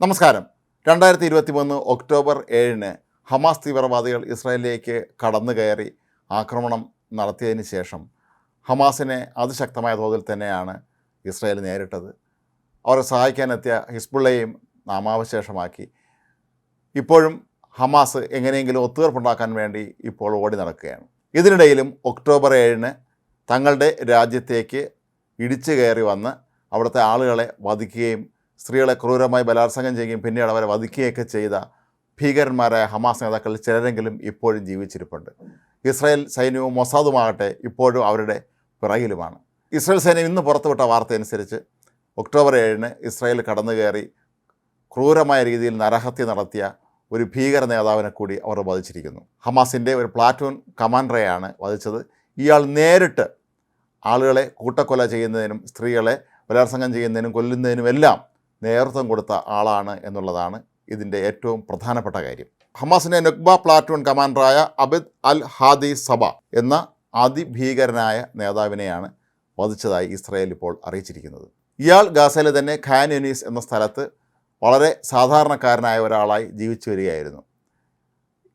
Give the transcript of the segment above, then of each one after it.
നമസ്കാരം. രണ്ടായിരത്തി ഇരുപത്തി മൂന്ന് ഒക്ടോബർ ഏഴിന് ഹമാസ് തീവ്രവാദികൾ ഇസ്രായേലിലേക്ക് കടന്നു കയറി ആക്രമണം നടത്തിയതിന് ശേഷം ഹമാസിനെ അതിശക്തമായ തോതിൽ തന്നെയാണ് ഇസ്രായേൽ നേരിട്ടത്. അവരെ സഹായിക്കാനെത്തിയ ഹിസ്ബുള്ളയും നാമാവശേഷമാക്കി ഇപ്പോഴും ഹമാസ് എങ്ങനെയെങ്കിലും ഒത്തുതീർപ്പുണ്ടാക്കാൻ വേണ്ടി ഇപ്പോൾ ഓടി നടക്കുകയാണ്. ഇതിനിടയിലും ഒക്ടോബർ ഏഴിന് തങ്ങളുടെ രാജ്യത്തേക്ക് ഇടിച്ചു കയറി വന്ന് അവിടുത്തെ ആളുകളെ വധിക്കുകയും സ്ത്രീകളെ ക്രൂരമായി ബലാത്സംഗം ചെയ്യുകയും പിന്നീട് അവരെ വധിക്കുകയൊക്കെ ചെയ്ത ഭീകരന്മാരായ ഹമാസ് നേതാക്കളിൽ ചിലരെങ്കിലും ഇപ്പോഴും ജീവിച്ചിരിപ്പുണ്ട്. ഇസ്രായേൽ സൈന്യവും മൊസാദുമാകട്ടെ ഇപ്പോഴും അവരുടെ പിറകിലുമാണ്. ഇസ്രായേൽ സൈന്യം ഇന്ന് പുറത്തുവിട്ട വാർത്തയനുസരിച്ച് ഒക്ടോബർ ഏഴിന് ഇസ്രായേൽ കടന്നു കയറി ക്രൂരമായ രീതിയിൽ നരഹത്യ നടത്തിയ ഒരു ഭീകര നേതാവിനെ കൂടി അവർ വധിച്ചിരിക്കുന്നു. ഹമാസിന്റെ ഒരു പ്ലാറ്റൂൺ കമാൻഡറെയാണ് വധിച്ചത്. ഇയാൾ നേരിട്ട് ആളുകളെ കൂട്ടക്കൊല ചെയ്യുന്നതിനും സ്ത്രീകളെ ബലാത്സംഗം ചെയ്യുന്നതിനും കൊല്ലുന്നതിനും എല്ലാം നേതൃത്വം കൊടുത്ത ആളാണ് എന്നുള്ളതാണ് ഇതിന്റെ ഏറ്റവും പ്രധാനപ്പെട്ട കാര്യം. ഹമാസിനെ നുക്ബ പ്ലാറ്റൂൺ കമാൻഡറായ അബിദ് അൽ ഹാദി സബ എന്ന അതിഭീകരനായ നേതാവിനെയാണ് വധിച്ചതായി ഇസ്രായേൽ ഇപ്പോൾ അറിയിച്ചിരിക്കുന്നത്. ഇയാൾ ഗാസയിലെ തന്നെ ഖാൻ യുനീസ് എന്ന സ്ഥലത്ത് വളരെ സാധാരണക്കാരനായ ഒരാളായി ജീവിച്ചു വരികയായിരുന്നു.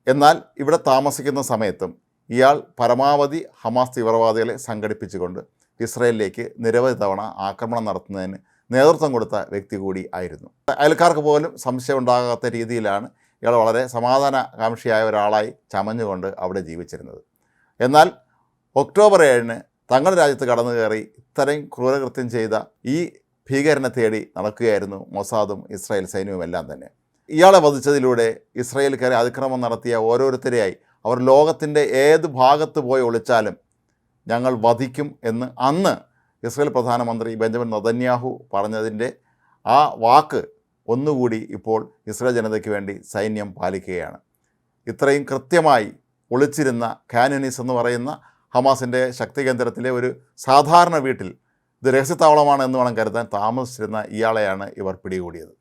എന്നാൽ ഇവിടെ താമസിക്കുന്ന സമയത്തും ഇയാൾ പരമാവധി ഹമാസ് തീവ്രവാദികളെ സംഘടിപ്പിച്ചുകൊണ്ട് ഇസ്രയേലിലേക്ക് നിരവധി തവണ ആക്രമണം നടത്തുന്നതിന് നേതൃത്വം കൊടുത്ത വ്യക്തി കൂടി ആയിരുന്നു. അയൽക്കാർക്ക് പോലും സംശയം ഉണ്ടാകാത്ത രീതിയിലാണ് ഇയാൾ വളരെ സമാധാനകാംക്ഷിയായ ഒരാളായി ചമഞ്ഞുകൊണ്ട് അവിടെ ജീവിച്ചിരുന്നത്. എന്നാൽ ഒക്ടോബർ ഏഴിന് തങ്ങളുടെ രാജ്യത്ത് കടന്നു കയറി ഇത്രയും ക്രൂരകൃത്യം ചെയ്ത ഈ ഭീകരനെ തേടി നടക്കുകയായിരുന്നു മൊസാദും ഇസ്രായേൽ സൈന്യവും എല്ലാം തന്നെ. ഇയാളെ വധിച്ചതിലൂടെ ഇസ്രായേൽക്കാരെ അതിക്രമം നടത്തിയ ഓരോരുത്തരെയായി അവർ ലോകത്തിന്റെ ഏത് ഭാഗത്ത് പോയി ഒളിച്ചാലും ഞങ്ങൾ വധിക്കും എന്ന് അന്ന് ഇസ്രായേൽ പ്രധാനമന്ത്രി ബെഞ്ചമിൻ നദന്യാഹു പറഞ്ഞതിന്റെ ആ വാക്ക് ഒന്നുകൂടി ഇപ്പോൾ ഇസ്രയേൽ ജനതയ്ക്ക് വേണ്ടി സൈന്യം പാലിക്കുകയാണ്. ഇത്രയും കൃത്യമായി ഒളിച്ചിരുന്ന ഖാനുനീസ് എന്ന് പറയുന്ന ഹമാസിന്റെ ശക്തി കേന്ദ്രത്തിലെ ഒരു സാധാരണ വീട്ടിൽ ഇത് രഹസ്യത്താവളമാണ് എന്ന് വേണം കരുതാൻ താമസിച്ചിരുന്ന ഇയാളെയാണ് ഇവർ പിടികൂടിയത്.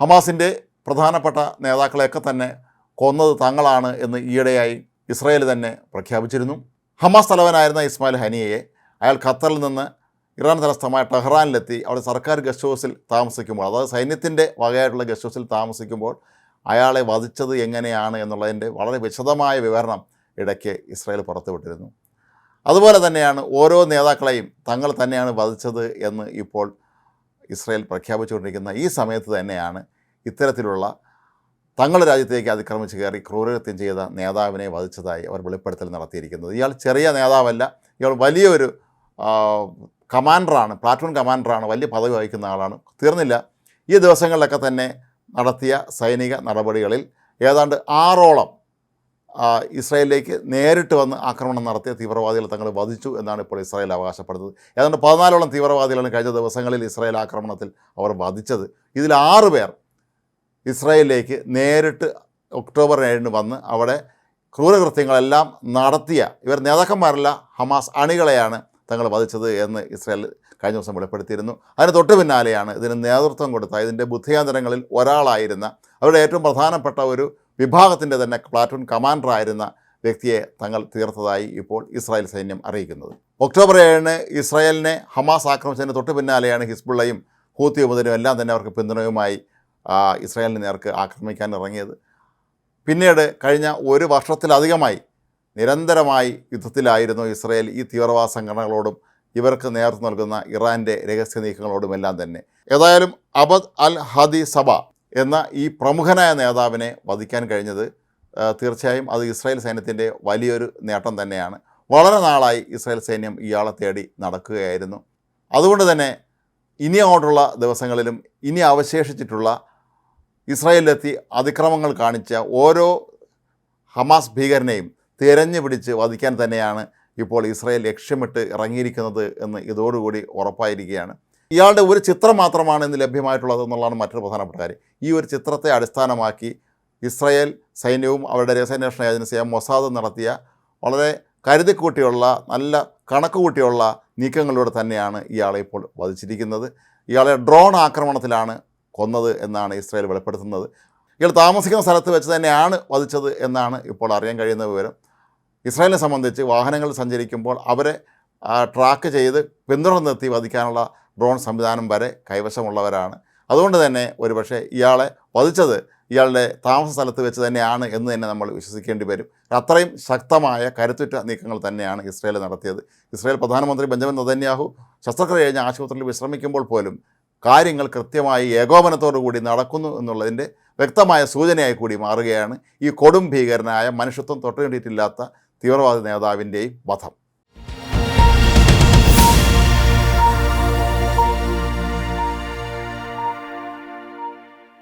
ഹമാസിന്റെ പ്രധാനപ്പെട്ട നേതാക്കളെയൊക്കെ തന്നെ കൊന്നത് തങ്ങളാണ് എന്ന് ഈയിടെയായി ഇസ്രയേൽ തന്നെ പ്രഖ്യാപിച്ചിരുന്നു. ഹമാസ് തലവനായിരുന്ന ഇസ്മായിൽ ഹനിയയെ അയാൾ ഖത്തറിൽ നിന്ന് ഇറാൻ തലസ്ഥമായ ടെഹ്റാനിലെത്തി അവിടെ സർക്കാർ ഗസ്റ്റ് ഹൗസിൽ താമസിക്കുമ്പോൾ അതായത് സൈന്യത്തിന്റെ വകയായിട്ടുള്ള ഗസ്റ്റ് ഹൗസിൽ താമസിക്കുമ്പോൾ അയാളെ വധിച്ചത് എങ്ങനെയാണ് എന്നുള്ളതിന്റെ വളരെ വിശദമായ വിവരണം ഇടയ്ക്ക് ഇസ്രായേൽ പുറത്തുവിട്ടിരുന്നു. അതുപോലെ തന്നെയാണ് ഓരോ നേതാക്കളെയും തങ്ങൾ തന്നെയാണ് വധിച്ചത് എന്ന് ഇപ്പോൾ ഇസ്രായേൽ പ്രഖ്യാപിച്ചുകൊണ്ടിരിക്കുന്ന ഈ സമയത്ത് തന്നെയാണ് ഇത്തരത്തിലുള്ള തങ്ങളുടെ രാജ്യത്തേക്ക് അതിക്രമിച്ച് കയറി ക്രൂരകൃത്യം ചെയ്ത നേതാവിനെ വധിച്ചതായി അവർ വെളിപ്പെടുത്തൽ നടത്തിയിരിക്കുന്നത്. ഇയാൾ ചെറിയ നേതാവല്ല ഇയാൾ വലിയൊരു കമാൻഡറാണ് പ്ലാറ്റൂൺ കമാൻഡറാണ് വലിയ പദവി വഹിക്കുന്ന ആളാണ്. തീർന്നില്ല. ഈ ദിവസങ്ങളിലൊക്കെ തന്നെ നടത്തിയ സൈനിക നടപടികളിൽ ഏതാണ്ട് ആറോളം ഇസ്രായേലിലേക്ക് നേരിട്ട് വന്ന് ആക്രമണം നടത്തിയ തീവ്രവാദികൾ തങ്ങൾ വധിച്ചു എന്നാണ് ഇപ്പോൾ ഇസ്രായേൽ അവകാശപ്പെടുന്നത്. ഏതാണ്ട് പതിനാലോളം തീവ്രവാദികളാണ് കഴിഞ്ഞ ദിവസങ്ങളിൽ ഇസ്രായേൽ ആക്രമണത്തിൽ അവർ വധിച്ചത്. ഇതിൽ ആറ് പേർ ഇസ്രായേലിലേക്ക് നേരിട്ട് ഒക്ടോബർ ഏഴിന് വന്ന് അവിടെ ക്രൂരകൃത്യങ്ങളെല്ലാം നടത്തിയ ഇവർ നേതാക്കന്മാരല്ല ഹമാസ് അണികളെയാണ് തങ്ങൾ വധിച്ചത് എന്ന് ഇസ്രായേൽ കഴിഞ്ഞ ദിവസം വെളിപ്പെടുത്തിയിരുന്നു. അതിന് തൊട്ട് പിന്നാലെയാണ് ഇതിന് നേതൃത്വം കൊടുത്ത ഇതിന്റെ ബുദ്ധിയാന്തരങ്ങളിൽ ഒരാളായിരുന്ന അവരുടെ ഏറ്റവും പ്രധാനപ്പെട്ട ഒരു വിഭാഗത്തിന്റെ തന്നെ പ്ലാറ്റൂൺ കമാൻഡറായിരുന്ന വ്യക്തിയെ തങ്ങൾ തീർത്തതായി ഇപ്പോൾ ഇസ്രായേൽ സൈന്യം അറിയിക്കുന്നത്. ഒക്ടോബർ ഏഴിന് ഇസ്രായേലിനെ ഹമാസ് ആക്രമിച്ചതിന് തൊട്ട് പിന്നാലെയാണ് ഹിസ്ബുള്ളയും ഹൂത്തി ഉപതരും എല്ലാം തന്നെ അവർക്ക് പിന്തുണയുമായി ഇസ്രായേലിന് നേർക്ക് ആക്രമിക്കാൻ ഇറങ്ങിയത്. പിന്നീട് കഴിഞ്ഞ ഒരു വർഷത്തിലധികമായി നിരന്തരമായി യുദ്ധത്തിലായിരുന്നു ഇസ്രയേൽ ഈ തീവ്രവാദ സംഘടനകളോടും ഇവർക്ക് നേതൃത്വം നൽകുന്ന ഇറാന്റെ രഹസ്യ നീക്കങ്ങളോടുമെല്ലാം തന്നെ. ഏതായാലും അബദ് അൽ ഹദി സബ എന്ന ഈ പ്രമുഖനായ നേതാവിനെ വധിക്കാൻ കഴിഞ്ഞത് തീർച്ചയായും അത് ഇസ്രായേൽ സൈന്യത്തിന്റെ വലിയൊരു നേട്ടം തന്നെയാണ്. വളരെ നാളായി ഇസ്രായേൽ സൈന്യം ഇയാളെ തേടി നടക്കുകയായിരുന്നു. അതുകൊണ്ട് തന്നെ ഇനി അങ്ങോട്ടുള്ള ദിവസങ്ങളിലും ഇനി അവശേഷിച്ചിട്ടുള്ള ഇസ്രായേലിലെത്തി അതിക്രമങ്ങൾ കാണിച്ച ഓരോ ഹമാസ് ഭീകരനെയും തിരഞ്ഞു പിടിച്ച് വധിക്കാൻ തന്നെയാണ് ഇപ്പോൾ ഇസ്രായേൽ ലക്ഷ്യമിട്ട് ഇറങ്ങിയിരിക്കുന്നത് എന്ന് ഇതോടുകൂടി ഉറപ്പായിരിക്കുകയാണ്. ഇയാളുടെ ഒരു ചിത്രം മാത്രമാണ് ഇന്ന് ലഭ്യമായിട്ടുള്ളത് എന്നുള്ളതാണ് മറ്റൊരു പ്രധാനപ്പെട്ട കാര്യം. ഈ ഒരു ചിത്രത്തെ അടിസ്ഥാനമാക്കി ഇസ്രായേൽ സൈന്യവും അവരുടെ രഹസ്യാന്വേഷണ ഏജൻസിയായ മൊസാദ് നടത്തിയ വളരെ കരുതിക്കൂട്ടിയുള്ള നല്ല കണക്ക് കൂട്ടിയുള്ള നീക്കങ്ങളിലൂടെ തന്നെയാണ് ഇയാളെ ഇപ്പോൾ വധിച്ചിരിക്കുന്നത്. ഇയാളെ ഡ്രോൺ ആക്രമണത്തിലാണ് കൊന്നത് എന്നാണ് ഇസ്രായേൽ വെളിപ്പെടുത്തുന്നത്. ഇയാൾ താമസിക്കുന്ന സ്ഥലത്ത് വെച്ച് തന്നെയാണ് വധിച്ചത് എന്നാണ് ഇപ്പോൾ അറിയാൻ കഴിയുന്ന വിവരം. ഇസ്രായേലിനെ സംബന്ധിച്ച് വാഹനങ്ങൾ സഞ്ചരിക്കുമ്പോൾ അവരെ ട്രാക്ക് ചെയ്ത് പിന്തുടർന്നെത്തി വധിക്കാനുള്ള ഡ്രോൺ സംവിധാനം വരെ കൈവശമുള്ളവരാണ്. അതുകൊണ്ട് തന്നെ ഒരുപക്ഷെ ഇയാളെ വധിച്ചത് ഇയാളുടെ താമസ സ്ഥലത്ത് വെച്ച് തന്നെയാണ് എന്ന് തന്നെ നമ്മൾ വിശ്വസിക്കേണ്ടി വരും. അത്രയും ശക്തമായ കരുത്തുറ്റ നീക്കങ്ങൾ തന്നെയാണ് ഇസ്രയേൽ നടത്തിയത്. ഇസ്രയേൽ പ്രധാനമന്ത്രി ബെഞ്ചമിൻ നദന്യാഹു ശസ്ത്രക്രിയ കഴിഞ്ഞ് ആശുപത്രിയിൽ വിശ്രമിക്കുമ്പോൾ പോലും കാര്യങ്ങൾ കൃത്യമായി ഏകോപനത്തോടു കൂടി നടക്കുന്നു എന്നുള്ളതിന്റെ വ്യക്തമായ സൂചനയായി കൂടി മാറുകയാണ്. ഈ കൊടും ഭീകരനായ മനുഷ്യത്വം തൊട്ടുകണ്ടിട്ടില്ലാത്ത തീവ്രവാദി നേതാവിന്റെയും വധം.